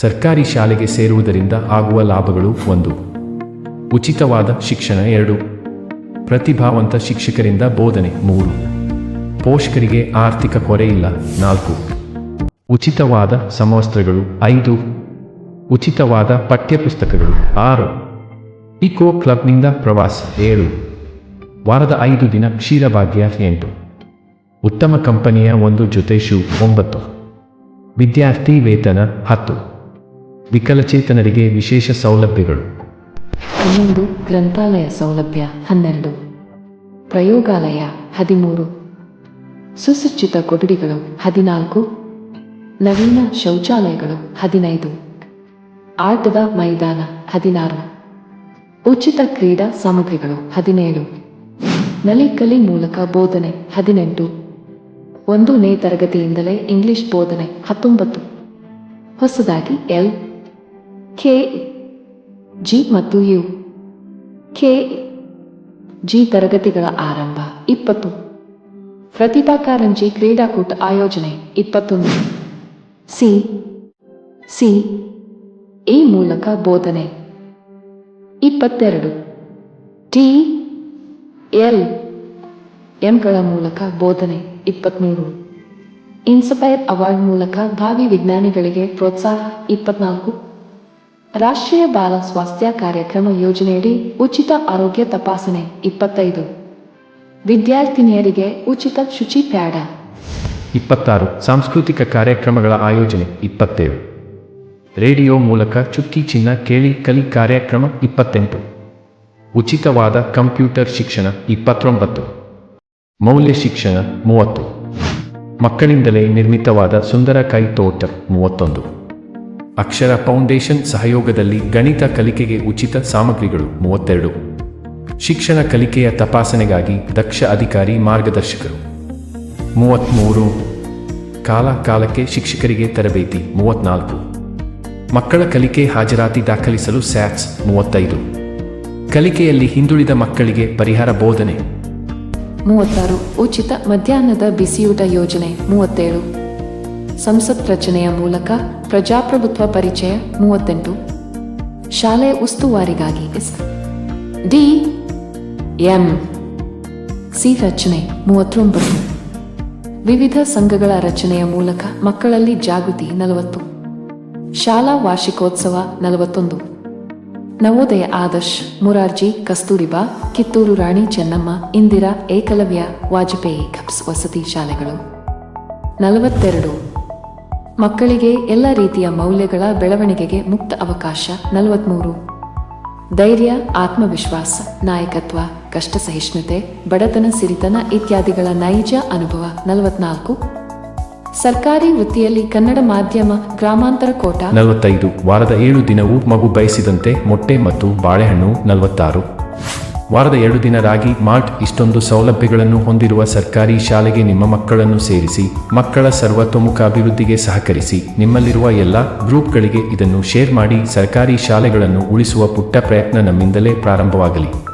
ಸರ್ಕಾರಿ ಶಾಲೆಗೆ ಸೇರುವುದರಿಂದ ಆಗುವ ಲಾಭಗಳು ಒಂದು. ಉಚಿತವಾದ ಶಿಕ್ಷಣ ಎರಡು. ಪ್ರತಿಭಾವಂತ ಶಿಕ್ಷಕರಿಂದ ಬೋಧನೆ ಮೂರು. ಪೋಷಕರಿಗೆ ಆರ್ಥಿಕ ಕೊರೆಯಿಲ್ಲ ನಾಲ್ಕು. ಉಚಿತವಾದ ಸಮವಸ್ತ್ರಗಳು ಐದು. ಉಚಿತವಾದ ಪಠ್ಯಪುಸ್ತಕಗಳು ಆರು. ಇಕೋ ಕ್ಲಬ್ನಿಂದ ಪ್ರವಾಸ ಏಳು. ವಾರದ ಐದು ದಿನ ಕ್ಷೀರಭಾಗ್ಯ ಎಂಟು. ಉತ್ತಮ ಕಂಪನಿಯ ಒಂದು ಜೊತೆ ಶೂ ಒಂಬತ್ತು. ವಿದ್ಯಾರ್ಥಿ ವೇತನ ಹತ್ತು. ವಿಕಲಚೇತನರಿಗೆ ವಿಶೇಷ ಸೌಲಭ್ಯಗಳು. ಹನ್ನೊಂದು ಗ್ರಂಥಾಲಯ ಸೌಲಭ್ಯ ಹನ್ನೆರಡು. ಪ್ರಯೋಗಾಲಯ ಹದಿಮೂರು. ಸುಸಜ್ಜಿತ ಕೊಠಡಿಗಳು ಹದಿನಾಲ್ಕು. ನವೀನ ಶೌಚಾಲಯಗಳು ಹದಿನೈದು. ಆಟದ ಮೈದಾನ ಹದಿನಾರು. ಉಚಿತ ಕ್ರೀಡಾ ಸಾಮಗ್ರಿಗಳು ಹದಿನೇಳು. ನಲಿಕಲಿ ಮೂಲಕ ಬೋಧನೆ ಹದಿನೆಂಟು. ಒಂದನೇ ತರಗತಿಯಿಂದಲೇ ಇಂಗ್ಲಿಷ್ ಬೋಧನೆ ಹತ್ತೊಂಬತ್ತು. ಹೊಸದಾಗಿ ಎಲ್ ಕೆ ಜಿ ಮತ್ತು ಯು ಕೆ ಜಿ ತರಗತಿಗಳ ಆರಂಭ, ಇಪ್ಪತ್ತು. ಪ್ರತಿಭಾ ಕಾರಂಜಿ ಕ್ರೀಡಾಕೂಟ ಆಯೋಜನೆ, ಇಪ್ಪತ್ತೊಂದು. ಸಿ ಸಿ ಈ ಮೂಲಕ ಬೋಧನೆ, ಇಪ್ಪತ್ತೆರಡು. ಟಿ, ಎಲ್ ಎಂಗಳ ಮೂಲಕ ಬೋಧನೆ ಇಪ್ಪತ್ತ್ಮೂರು ಇನ್ಸ್ಪೈರ್ ಅವಾರ್ಡ್ ಮೂಲಕ ಭಾವಿ ವಿಜ್ಞಾನಿಗಳಿಗೆ ಪ್ರೋತ್ಸಾಹ, ಇಪ್ಪತ್ನಾಲ್ಕು. ರಾಷ್ಟ್ರೀಯ ಬಾಲ ಸ್ವಾಸ್ಥ್ಯ ಕಾರ್ಯಕ್ರಮ ಯೋಜನೆಯಡಿ ಉಚಿತ ಆರೋಗ್ಯ ತಪಾಸಣೆ ಇಪ್ಪತ್ತೈದು. ವಿದ್ಯಾರ್ಥಿನಿಯರಿಗೆ ಉಚಿತ ಶುಚಿ ಪ್ಯಾಡ. ಇಪ್ಪತ್ತಾರು. ಸಾಂಸ್ಕೃತಿಕ ಕಾರ್ಯಕ್ರಮಗಳ ಆಯೋಜನೆ ಇಪ್ಪತ್ತೇಳು. ರೇಡಿಯೋ ಮೂಲಕ ಚುಕ್ಕಿ ಚಿನ್ನ ಕೇಳಿ ಕಲಿ ಕಾರ್ಯಕ್ರಮ ಇಪ್ಪತ್ತೆಂಟು. ಉಚಿತವಾದ ಕಂಪ್ಯೂಟರ್ ಶಿಕ್ಷಣ ಇಪ್ಪತ್ತೊಂಬತ್ತು. ಮೌಲ್ಯ ಶಿಕ್ಷಣ ಮೂವತ್ತು. ಮಕ್ಕಳಿಂದಲೇ ನಿರ್ಮಿತವಾದ ಸುಂದರ ಕೈತೋಟ ಮೂವತ್ತೊಂದು. ಅಕ್ಷರ ಫೌಂಡೇಶನ್ ಸಹಯೋಗದಲ್ಲಿ ಗಣಿತ ಕಲಿಕೆಗೆ ಉಚಿತ ಸಾಮಗ್ರಿಗಳು ಮೂವತ್ತೆರಡು. ಶಿಕ್ಷಣ ಕಲಿಕೆಯ ತಪಾಸಣೆಗಾಗಿ ದಕ್ಷ ಅಧಿಕಾರಿ ಮಾರ್ಗದರ್ಶಕರು. ಮೂವತ್ತ್ಮೂರು ಕಾಲ ಕಾಲಕ್ಕೆ ಶಿಕ್ಷಕರಿಗೆ ತರಬೇತಿ ಮೂವತ್ನಾಲ್ಕು. ಮಕ್ಕಳ ಕಲಿಕೆ ಹಾಜರಾತಿ ದಾಖಲಿಸಲು ಸ್ಯಾಟ್ಸ್ ಮೂವತ್ತೈದು. ಕಲಿಕೆಯಲ್ಲಿ ಹಿಂದುಳಿದ ಮಕ್ಕಳಿಗೆ ಪರಿಹಾರ ಬೋಧನೆ. ಮೂವತ್ತಾರು. ಉಚಿತ ಮಧ್ಯಾಹ್ನದ ಬಿಸಿಯೂಟ ಯೋಜನೆ ಮೂವತ್ತೇಳು. ಸಂಸತ್ ರಚನೆಯ ಮೂಲಕ ಪ್ರಜಾಪ್ರಭುತ್ವ ಪರಿಚಯ ಮೂವತ್ತೆಂಟು. ಶಾಲೆ ಉಸ್ತುವಾರಿಗಾಗಿ ಎಸ್. ಡಿ. ಎಂ. ಸಿ ರಚನೆ ಮೂವತ್ತೊಂಬತ್ತು. ವಿವಿಧ ಸಂಘಗಳ ರಚನೆಯ ಮೂಲಕ ಮಕ್ಕಳಲ್ಲಿ ಜಾಗೃತಿ ನಲವತ್ತು. ಶಾಲಾ ವಾರ್ಷಿಕೋತ್ಸವ ನಲವತ್ತೊಂದು. ನವೋದಯ ಆದರ್ಶ್, ಮುರಾರ್ಜಿ, ಕಸ್ತೂರಿಬಾ, ಕಿತ್ತೂರು ರಾಣಿ ಚೆನ್ನಮ್ಮ, ಇಂದಿರಾ, ಏಕಲವ್ಯ, ವಾಜಪೇಯಿ ಕಪ್ಸ್ ವಸತಿ ಶಾಲೆಗಳು. ನಲವತ್ತೆರಡು. ಮಕ್ಕಳಿಗೆ ಎಲ್ಲ ರೀತಿಯ ಮೌಲ್ಯಗಳ ಬೆಳವಣಿಗೆಗೆ ಮುಕ್ತ ಅವಕಾಶ. ನಲವತ್ಮೂರು. ಧೈರ್ಯ, ಆತ್ಮವಿಶ್ವಾಸ, ನಾಯಕತ್ವ ಕಷ್ಟ ಸಹಿಷ್ಣುತೆ ಬಡತನ, ಸಿರಿತನ ಇತ್ಯಾದಿಗಳ ನೈಜ ಅನುಭವ. ನಲವತ್ನಾಲ್ಕು. ಸರ್ಕಾರಿ ವೃತ್ತಿಯಲ್ಲಿ ಕನ್ನಡ ಮಾಧ್ಯಮ, ಗ್ರಾಮಾಂತರ ಕೋಟ. ನಲವತ್ತೈದು. ವಾರದ ಏಳು ದಿನವೂ ಮಗು ಬಯಸಿದಂತೆ ಮೊಟ್ಟೆ ಮತ್ತು ಬಾಳೆಹಣ್ಣು. ನಲವತ್ತಾರು. ವಾರದ ಎರಡು ದಿನ ರಾಗಿ ಮಾರ್ಟ್ ಇಷ್ಟೊಂದು ಸೌಲಭ್ಯಗಳನ್ನು ಹೊಂದಿರುವ ಸರ್ಕಾರಿ ಶಾಲೆಗೆ ನಿಮ್ಮ ಮಕ್ಕಳನ್ನು ಸೇರಿಸಿ, ಮಕ್ಕಳ ಸರ್ವತೋಮುಖ ಅಭಿವೃದ್ಧಿಗೆ ಸಹಕರಿಸಿ, ನಿಮ್ಮಲ್ಲಿರುವ ಎಲ್ಲ ಗ್ರೂಪ್ಗಳಿಗೆ ಇದನ್ನು ಶೇರ್ ಮಾಡಿ ಸರ್ಕಾರಿ ಶಾಲೆಗಳನ್ನು ಉಳಿಸುವ ಪುಟ್ಟ ಪ್ರಯತ್ನ ನಮ್ಮಿಂದಲೇ ಪ್ರಾರಂಭವಾಗಲಿ.